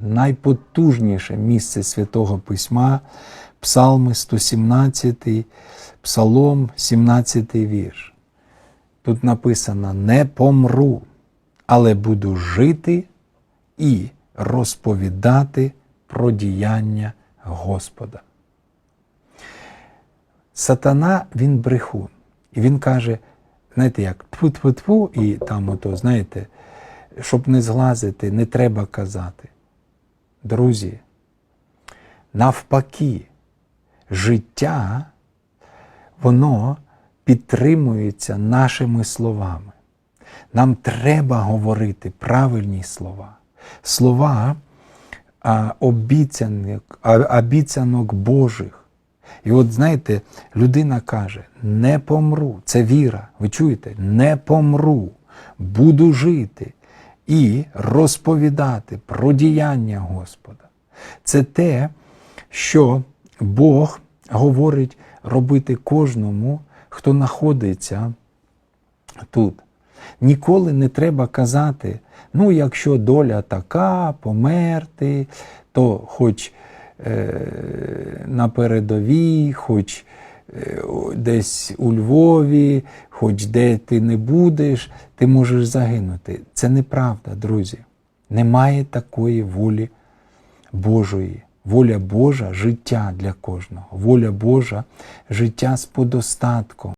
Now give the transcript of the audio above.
найпотужніше місце Святого Письма, Псалми 117, Псалом 17 вірш. Тут написано: не помру, але буду жити і розповідати про діяння Господа. Сатана він брехун. І він каже, знаєте, як тьфу-тьфу-тьфу, і там ото, знаєте, щоб не зглазити, не треба казати. Друзі, навпаки, життя, воно підтримується нашими словами. Нам треба говорити правильні слова. Слова обіцянок, обіцянок Божих. І от знаєте, людина каже: не помру. Це віра. Ви чуєте? Не помру, буду жити і розповідати про діяння Господа. Це те, що Бог говорить робити кожному, хто знаходиться тут. Ніколи не треба казати, ну, якщо доля така, померти, то хоч е, на передовій, хоч е, десь у Львові, хоч де ти не будеш, ти можеш загинути. Це неправда, друзі. Немає такої волі Божої. Воля Божа життя для кожного. Воля Божа життя з подостатком.